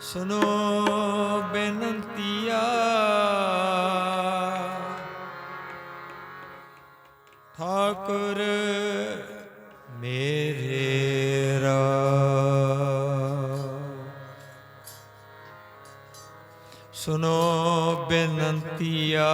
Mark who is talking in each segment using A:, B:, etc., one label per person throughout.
A: ਸੁਨੋ ਬੇਨੰਤੀਆ। ਠਾਕੁਰ ਮੇਰੇ ਰਾ ਸੁਨੋ ਬੇਨੰਤੀਆ।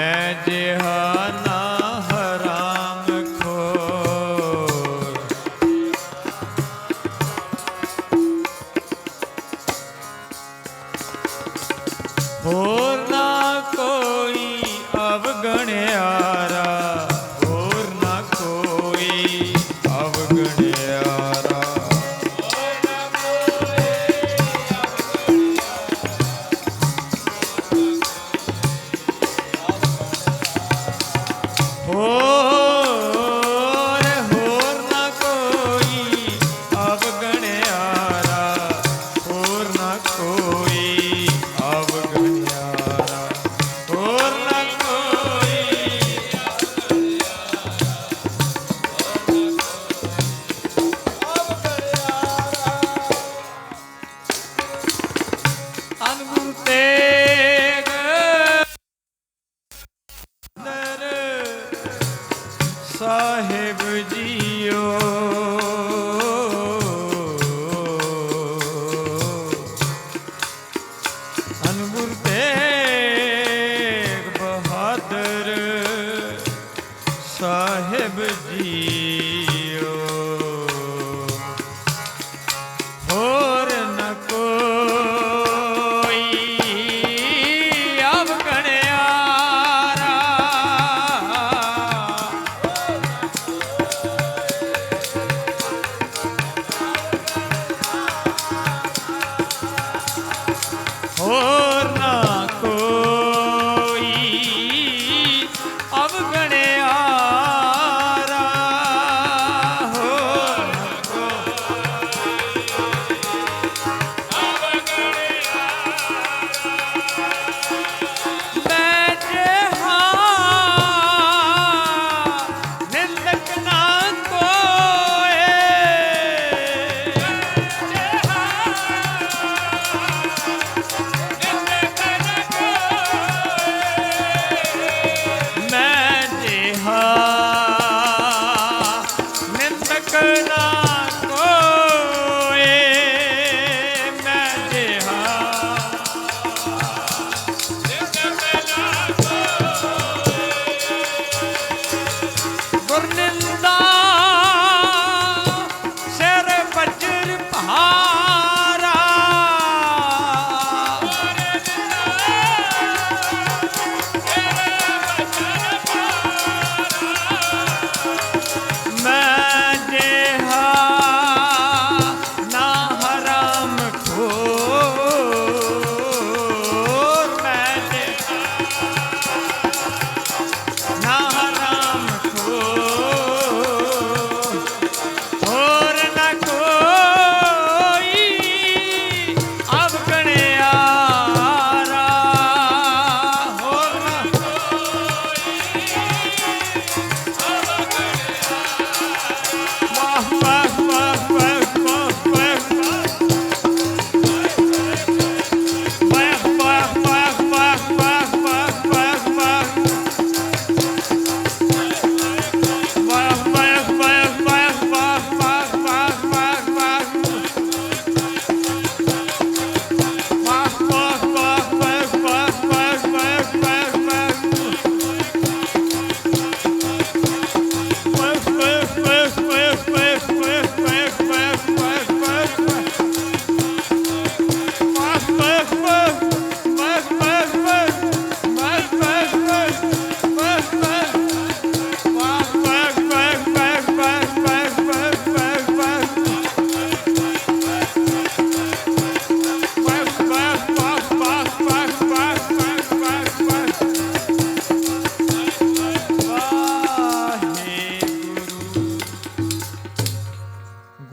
A: ਮੈਂ ਜਿਹਾ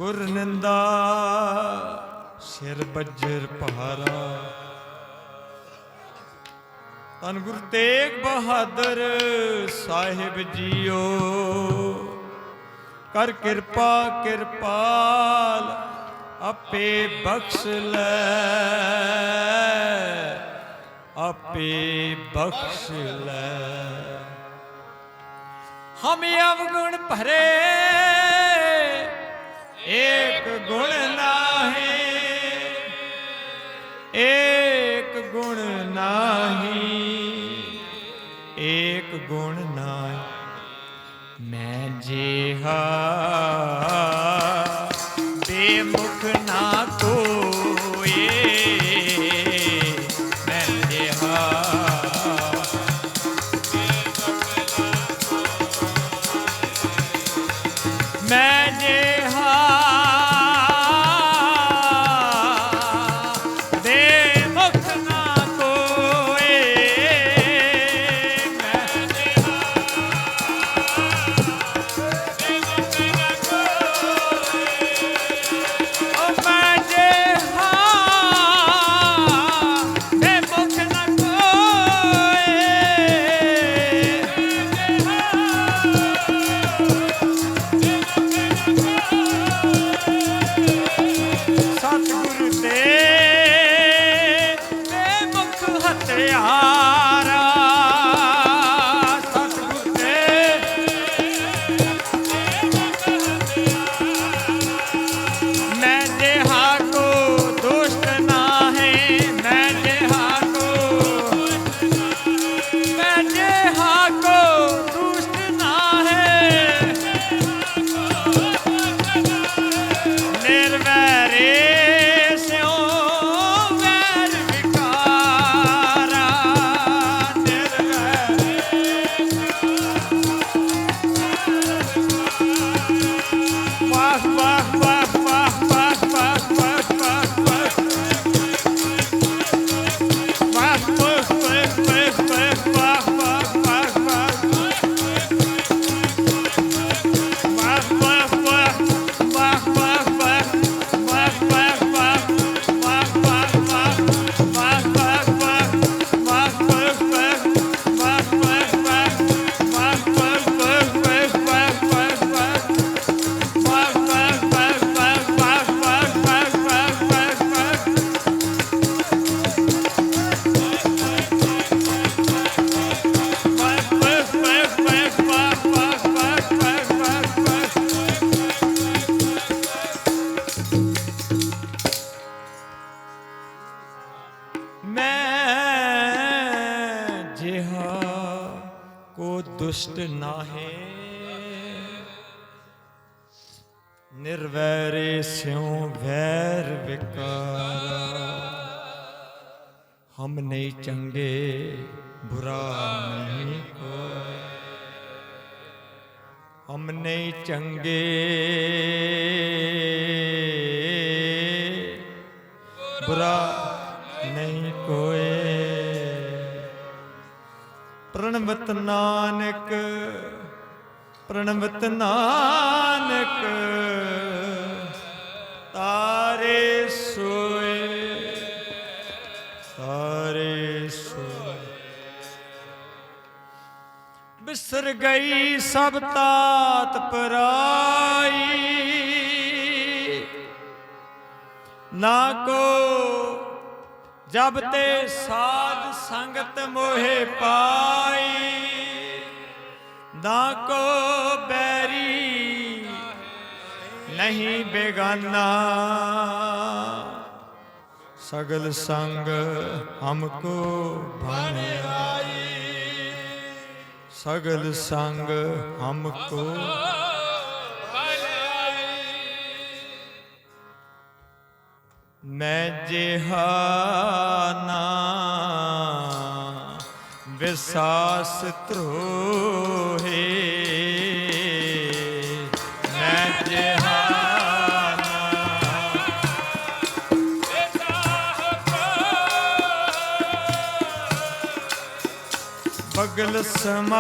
A: ਗੁਰ ਨਿੰਦਾ, ਸਿਰ ਬੱਜਰ ਪਹਾਰਾ ਤਨ ਗੁਰ ਤੇਗ ਬਹਾਦਰ ਸਾਹਿਬ ਜੀਓ, ਕਰ ਕਿਰਪਾ, ਕਿਰਪਾਲ ਆਪੇ ਬਖਸ਼ ਲੈ, ਆਪੇ ਬਖਸ਼ ਲੈ। ਹਮੇ ਅਵਗੁਣ ਭਰੇ ਗੁਣ ਨਾਹੀ। ਮੈਂ ਜਿਹਾ ਬੁਰਾ ਨਹੀਂ ਕੋਈ। ਹਮ ਨਹੀਂ ਚੰਗੇ। ਬੁਰਾ ਨਹੀਂ ਕੋਏ ਪ੍ਰਣਵਤ ਨਾਨਕ ਪ੍ਰਣਵਤ ਨਾਨਕ, ਤਾਰੇ ਸੋ ਤਾਰੇ ਸੋਏ ਬਿਸਰ ਗਈ ਸਭ ਤਾਤ ਪਰਾਈ। ਨਾ ਕੋ ਜਬ ਤੇ ਸਾਧ ਸੰਗਤ ਮੋਹਿ ਪਾਈ। ਨਾ ਕੋ ਬੈਰੀ ਨਹੀਂ ਬੇਗਾਨਾ। ਸਗਲ ਸੰਗ ਹਮਕੋ ਭਨ ਆਈ। ਸਗਲ ਸੰਗ ਹਮਕੋ ਮੈਂ ਜਿਹਾ ਨਾ ਵਿਸਾਸ ਧਰੋਹੇ ਸਗਲ ਸਮਾਦੀ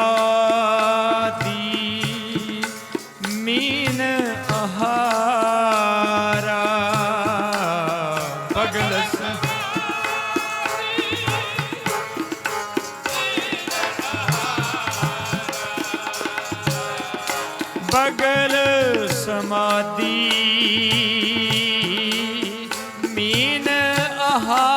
A: ਮੀਨ ਆਹਾਰਾ ਸਗਲ ਬਗਲ ਸਮਾਦੀ ਮੀਨ ਆਹਾਰਾ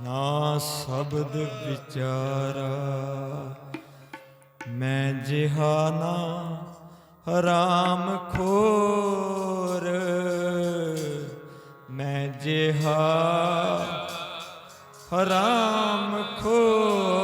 A: ਨਾ ਸ਼ਬਦ ਵਿਚਾਰਾ ਮੈਂ ਜਿਹਾ ਨਾ ਹਰਾਮ ਖੋਰ। ਮੈਂ ਜਿਹਾ ਹਰਾਮ ਖੋਰ।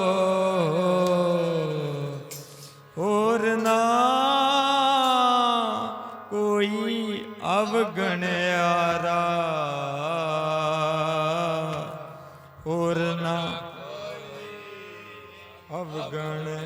A: अवगण